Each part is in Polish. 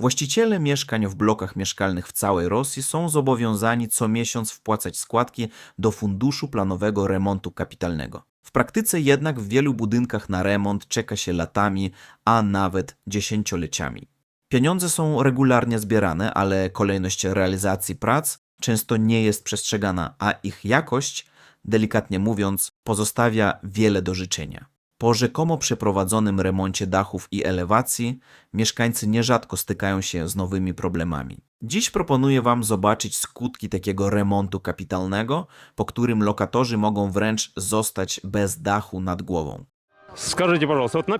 Właściciele mieszkań w blokach mieszkalnych w całej Rosji są zobowiązani co miesiąc wpłacać składki do Funduszu Planowego Remontu Kapitalnego. W praktyce jednak w wielu budynkach na remont czeka się latami, a nawet dziesięcioleciami. Pieniądze są regularnie zbierane, ale kolejność realizacji prac często nie jest przestrzegana, a ich jakość, delikatnie mówiąc, pozostawia wiele do życzenia. Po rzekomo przeprowadzonym remoncie dachów i elewacji, mieszkańcy nierzadko stykają się z nowymi problemami. Dziś proponuję Wam zobaczyć skutki takiego remontu kapitalnego, po którym lokatorzy mogą wręcz zostać bez dachu nad głową.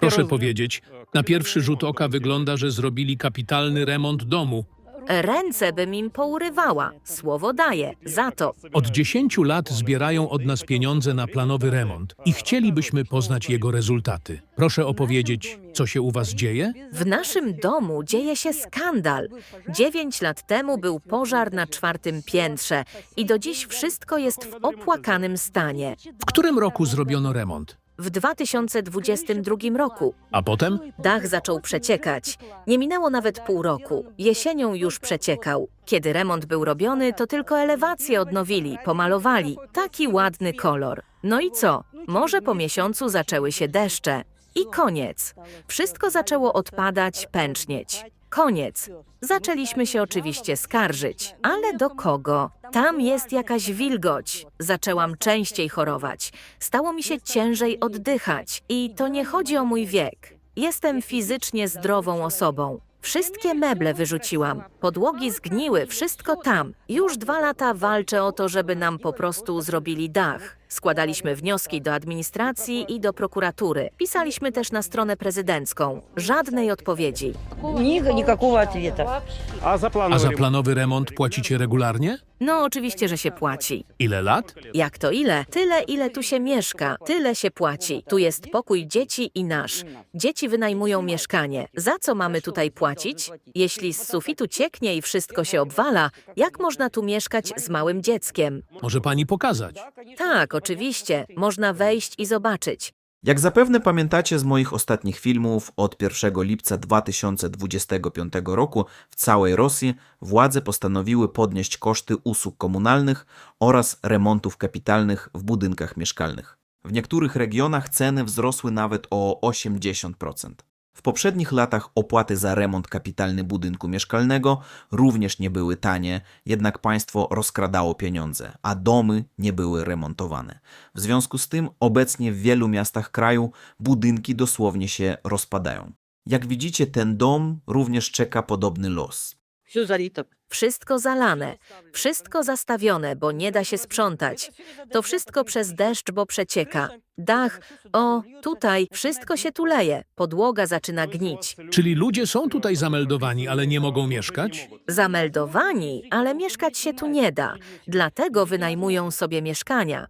Proszę powiedzieć, na pierwszy rzut oka wygląda, że zrobili kapitalny remont domu, Ręce bym im pourywała. Słowo daję. Za to. Od 10 lat zbierają od nas pieniądze na planowy remont i chcielibyśmy poznać jego rezultaty. Proszę opowiedzieć, co się u was dzieje? W naszym domu dzieje się skandal. Dziewięć lat temu był pożar na czwartym piętrze i do dziś wszystko jest w opłakanym stanie. W którym roku zrobiono remont? W 2022 roku A potem? dach zaczął przeciekać. Nie minęło nawet pół roku. Jesienią już przeciekał. Kiedy remont był robiony, to tylko elewację odnowili, pomalowali. Taki ładny kolor. No i co? Może po miesiącu zaczęły się deszcze. I koniec. Wszystko zaczęło odpadać, pęcznieć. Koniec. Zaczęliśmy się oczywiście skarżyć. Ale do kogo? Tam jest jakaś wilgoć. Zaczęłam częściej chorować. Stało mi się ciężej oddychać. I to nie chodzi o mój wiek. Jestem fizycznie zdrową osobą. Wszystkie meble wyrzuciłam, podłogi zgniły, wszystko tam. Już dwa lata walczę o to, żeby nam po prostu zrobili dach. Składaliśmy wnioski do administracji i do prokuratury. Pisaliśmy też na stronę prezydencką. Żadnej odpowiedzi. Ни- никакого ответа. А за плановый A za ремонт? planowy remont płacicie regularnie? No, oczywiście, że się płaci. Ile lat? Jak to ile? Tyle, ile tu się mieszka, tyle się płaci. Tu jest pokój dzieci i nasz. Dzieci wynajmują mieszkanie. Za co mamy tutaj płacić? Jeśli z sufitu cieknie i wszystko się obwala, jak można tu mieszkać z małym dzieckiem? Może pani pokazać? Tak, oczywiście, można wejść i zobaczyć. Jak zapewne pamiętacie z moich ostatnich filmów, od 1 lipca 2025 roku w całej Rosji władze postanowiły podnieść koszty usług komunalnych oraz remontów kapitalnych w budynkach mieszkalnych. W niektórych regionach ceny wzrosły nawet o 80%. W poprzednich latach opłaty za remont kapitalny budynku mieszkalnego również nie były tanie, jednak państwo rozkradało pieniądze, a domy nie były remontowane. W związku z tym obecnie w wielu miastach kraju budynki dosłownie się rozpadają. Jak widzicie, ten dom również czeka podobny los. Все залито. Wszystko zalane, wszystko zastawione, bo nie da się sprzątać. To wszystko przez deszcz, bo przecieka. Dach, o, tutaj wszystko się tu leje, podłoga zaczyna gnić. Czyli ludzie są tutaj zameldowani, ale nie mogą mieszkać? Zameldowani, ale mieszkać się tu nie da, dlatego wynajmują sobie mieszkania.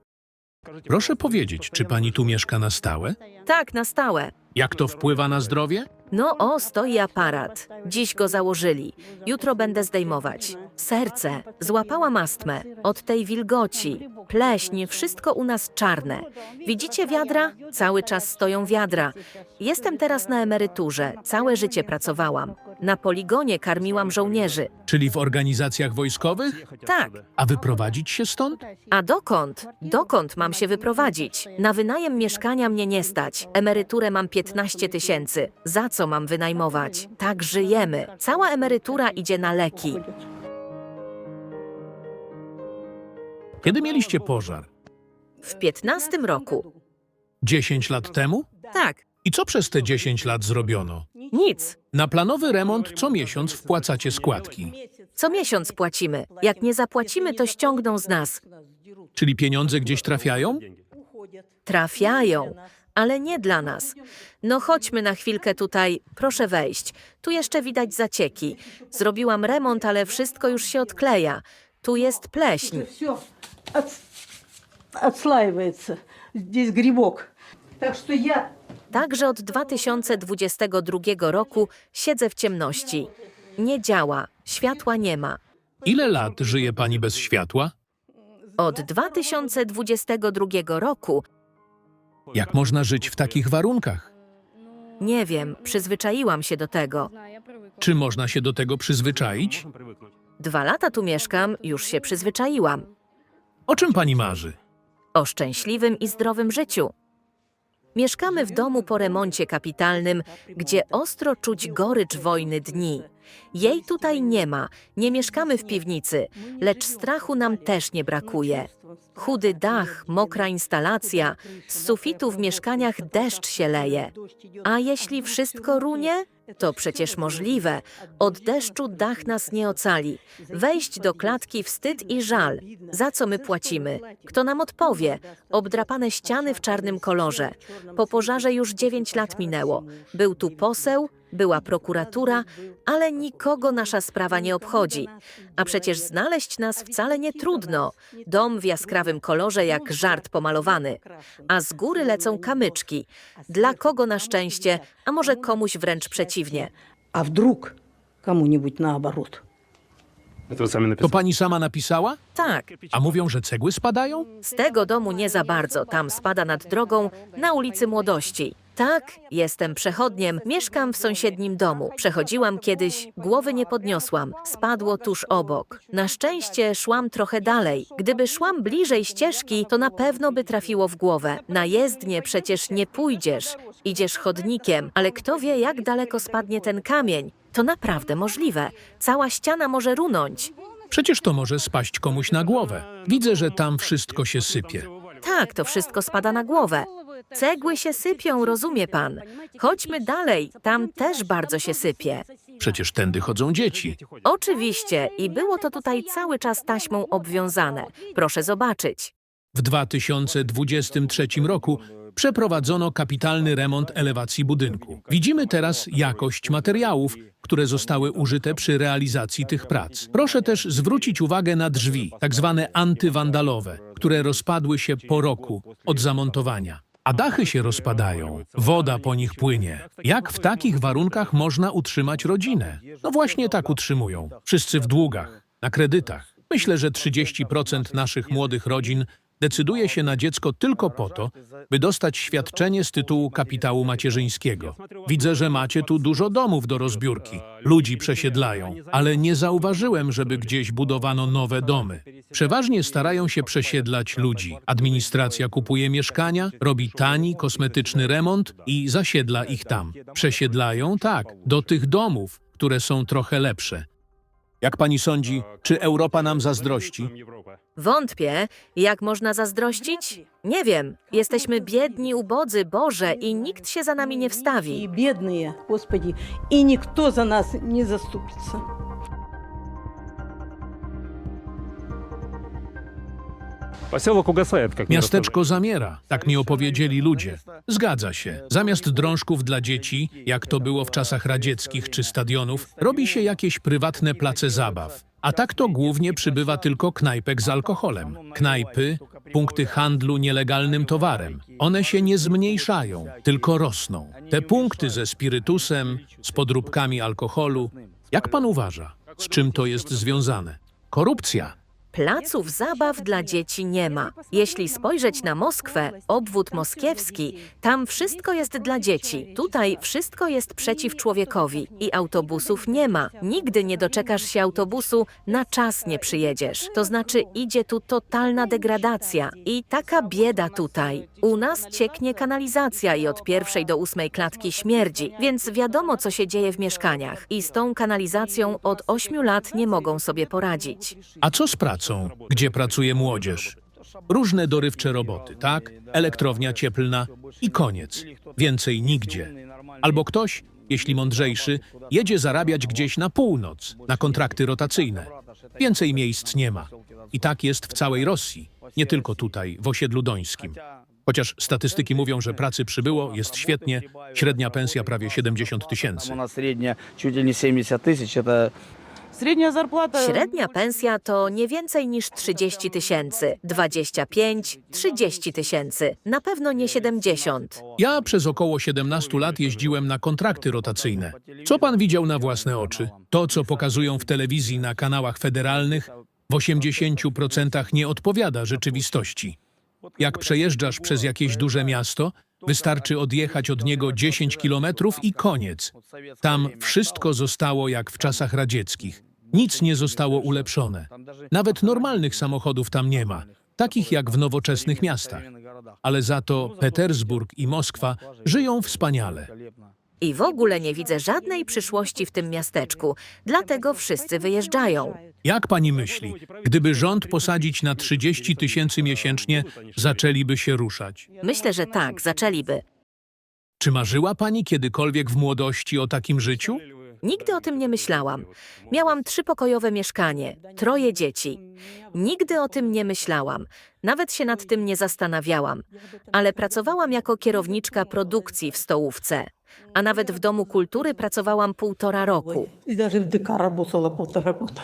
Proszę powiedzieć, czy pani tu mieszka na stałe? Tak, na stałe. Jak to wpływa na zdrowie? No o, stoi aparat. Dziś go założyli. Jutro będę zdejmować. Serce. Złapałam astmę. Od tej wilgoci. Pleśń, wszystko u nas czarne. Widzicie wiadra? Cały czas stoją wiadra. Jestem teraz na emeryturze. Całe życie pracowałam. Na poligonie karmiłam żołnierzy. Czyli w organizacjach wojskowych? Tak. A wyprowadzić się stąd? A dokąd? Dokąd mam się wyprowadzić? Na wynajem mieszkania mnie nie stać. Emeryturę mam 15 tysięcy. Za co mam wynajmować? Tak żyjemy. Cała emerytura idzie na leki. Kiedy mieliście pożar? W 15 roku. 10 lat temu? Tak. I co przez te 10 lat zrobiono? Nic. Na planowy remont co miesiąc wpłacacie składki. Co miesiąc płacimy. Jak nie zapłacimy, to ściągną z nas. Czyli pieniądze gdzieś trafiają? Trafiają. Ale nie dla nas. No chodźmy na chwilkę tutaj. Proszę wejść. Tu jeszcze widać zacieki. Zrobiłam remont, ale wszystko już się odkleja. Tu jest pleśń. Все отслаивается. Здесь грибок. Так что я Także od 2022 roku siedzę w ciemności. Nie działa, światła nie ma. Ile lat żyje pani bez światła? Od 2022 roku Jak można żyć w takich warunkach? Nie wiem, przyzwyczaiłam się do tego. Czy można się do tego przyzwyczaić? Dwa lata tu mieszkam, już się przyzwyczaiłam. O czym pani marzy? O szczęśliwym i zdrowym życiu. Mieszkamy w domu po remoncie kapitalnym, gdzie ostro czuć gorycz wojny dni. Jej tutaj nie ma, nie mieszkamy w piwnicy, lecz strachu nam też nie brakuje. Chudy dach, mokra instalacja, z sufitu w mieszkaniach deszcz się leje. A jeśli wszystko runie? To przecież możliwe. Od deszczu dach nas nie ocali. Wejść do klatki wstyd i żal. Za co my płacimy? Kto nam odpowie? Obdrapane ściany w czarnym kolorze. Po pożarze już dziewięć lat minęło. Był tu poseł, była prokuratura, ale nikogo nasza sprawa nie obchodzi. A przecież znaleźć nas wcale nie trudno. Dom w jaskrawym kolorze jak żart pomalowany. A z góry lecą kamyczki. Dla kogo na szczęście, a może komuś wręcz przeciwnie. А вдруг кому-нибудь наоборот? Это вы сами To написали. pani sama napisała? Tak, A mówią, że cegły spadają? z tego domu nie za bardzo. Tam spada nad drogą na ulicy Młodości. Tak, jestem przechodniem, mieszkam w sąsiednim domu. Przechodziłam kiedyś, głowy nie podniosłam, spadło tuż obok. Na szczęście szłam trochę dalej. Gdyby szłam bliżej ścieżki, to na pewno by trafiło w głowę. Na jezdnię przecież nie pójdziesz, idziesz chodnikiem, ale kto wie, jak daleko spadnie ten kamień. To naprawdę możliwe. Cała ściana może runąć. Przecież to może spaść komuś na głowę. Widzę, że tam wszystko się sypie. Tak, to wszystko spada na głowę. Cegły się sypią, rozumie pan. Chodźmy dalej, tam też bardzo się sypie. Przecież tędy chodzą dzieci. Oczywiście, i było to tutaj cały czas taśmą obwiązane. Proszę zobaczyć. W 2023 roku przeprowadzono kapitalny remont elewacji budynku. Widzimy teraz jakość materiałów, które zostały użyte przy realizacji tych prac. Proszę też zwrócić uwagę na drzwi, tak zwane antywandalowe, które rozpadły się po roku od zamontowania. A dachy się rozpadają, woda po nich płynie. Jak w takich warunkach można utrzymać rodzinę? No właśnie tak utrzymują. Wszyscy w długach, na kredytach. Myślę, że 30% naszych młodych rodzin decyduje się na dziecko tylko po to, by dostać świadczenie z tytułu kapitału macierzyńskiego. Widzę, że macie tu dużo domów do rozbiórki. Ludzi przesiedlają, ale nie zauważyłem, żeby gdzieś budowano nowe domy. Przeważnie starają się przesiedlać ludzi. Administracja kupuje mieszkania, robi tani, kosmetyczny remont i zasiedla ich tam. Przesiedlają, tak, do tych domów, które są trochę lepsze. Jak pani sądzi, czy Europa nam zazdrości? Wątpię, jak można zazdrościć? Nie wiem. Jesteśmy biedni, ubodzy, Boże, i nikt się za nami nie И wstawi. бедные, Господи, и никто за нас не заступится. Miasteczko zamiera, tak mi opowiedzieli ludzie. Zgadza się. Zamiast drążków dla dzieci, jak to było w czasach radzieckich czy stadionów, robi się jakieś prywatne place zabaw. A tak to głównie przybywa tylko knajpek z alkoholem. Knajpy, punkty handlu nielegalnym towarem. One się nie zmniejszają, tylko rosną. Te punkty ze spirytusem, z podróbkami alkoholu. Jak pan uważa, z czym to jest związane? Korupcja. Placów zabaw dla dzieci nie ma. Jeśli spojrzeć na Moskwę, obwód moskiewski, tam wszystko jest dla dzieci. Tutaj wszystko jest przeciw człowiekowi i autobusów nie ma. Nigdy nie doczekasz się autobusu, na czas nie przyjedziesz. To znaczy idzie tu totalna degradacja i taka bieda tutaj. U nas cieknie kanalizacja i od pierwszej do ósmej klatki śmierdzi, więc wiadomo co się dzieje w mieszkaniach. I z tą kanalizacją od ośmiu lat nie mogą sobie poradzić. A co z pracą? Gdzie pracuje młodzież? Różne dorywcze roboty, tak? Elektrownia cieplna i koniec. Więcej nigdzie. Albo ktoś, jeśli mądrzejszy, jedzie zarabiać gdzieś na północ, na kontrakty rotacyjne. Więcej miejsc nie ma. I tak jest w całej Rosji, nie tylko tutaj, w osiedlu dońskim. Chociaż statystyki mówią, że pracy przybyło, jest świetnie, średnia pensja prawie 70 tysięcy. Там у нас средняя чуть ли не 70 тысяч. Это Средняя зарплата... Średnia pensja to nie więcej niż 30 tysięcy, 25, 30 tysięcy, na pewno nie 70. Ja przez około 17 lat jeździłem na kontrakty rotacyjne. Co pan widział na własne oczy? To, co pokazują w telewizji na kanałach federalnych, w 80% nie odpowiada rzeczywistości. Jak przejeżdżasz przez jakieś duże miasto, Wystarczy odjechać od niego 10 kilometrów i koniec. Tam wszystko zostało jak w czasach radzieckich. Nic nie zostało ulepszone. Nawet normalnych samochodów tam nie ma, takich jak w nowoczesnych miastach. Ale za to Petersburg i Moskwa żyją wspaniale. I w ogóle nie widzę żadnej przyszłości w tym miasteczku, dlatego wszyscy wyjeżdżają. Jak pani myśli, gdyby rząd posadzić na 30 tysięcy miesięcznie, zaczęliby się ruszać? Myślę, że tak, zaczęliby. Czy marzyła pani kiedykolwiek w młodości o takim życiu? Nigdy o tym nie myślałam. Miałam trzypokojowe mieszkanie, troje dzieci. Nigdy o tym nie myślałam. Nawet się nad tym nie zastanawiałam. Ale pracowałam jako kierowniczka produkcji w stołówce A nawet w Domu Kultury pracowałam półtora roku. И даже в ДК работала полтора года.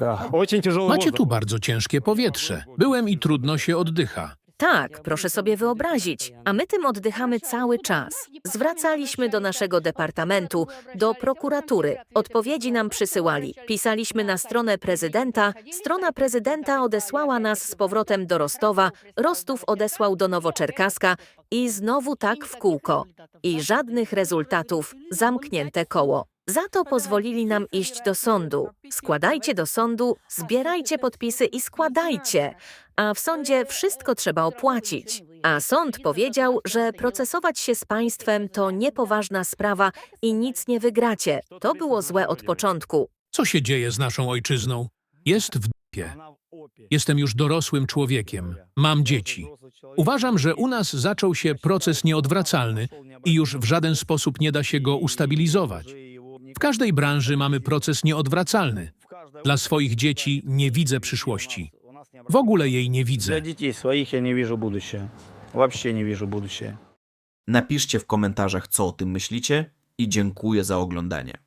Да, Очень тяжелый Macie воздух. tu bardzo ciężkie powietrze. Byłem i trudno się oddycha. Tak, proszę sobie wyobrazić, a my tym oddychamy cały czas. Zwracaliśmy do naszego departamentu, do prokuratury. Odpowiedzi nam przysyłali. Pisaliśmy na stronę prezydenta. Strona prezydenta odesłała nas z powrotem do Rostowa. Rostów odesłał do Nowoczerkaska i znowu tak w kółko. I żadnych rezultatów. Zamknięte koło. Za to pozwolili nam iść do sądu. Składajcie do sądu, zbierajcie podpisy i składajcie. A w sądzie wszystko trzeba opłacić. A sąd powiedział, że procesować się z państwem to niepoważna sprawa i nic nie wygracie. To było złe od początku. Co się dzieje z naszą ojczyzną? Jest w dupie. Jestem już dorosłym człowiekiem. Mam dzieci. Uważam, że u nas zaczął się proces nieodwracalny i już w żaden sposób nie da się go ustabilizować. W każdej branży mamy proces nieodwracalny. Dla swoich dzieci nie widzę przyszłości. W ogóle jej nie Для widzę. детей своих я не вижу будущее. Вообще не вижу будущее. Napiszcie w komentarzach, co o tym myślicie i dziękuję za oglądanie.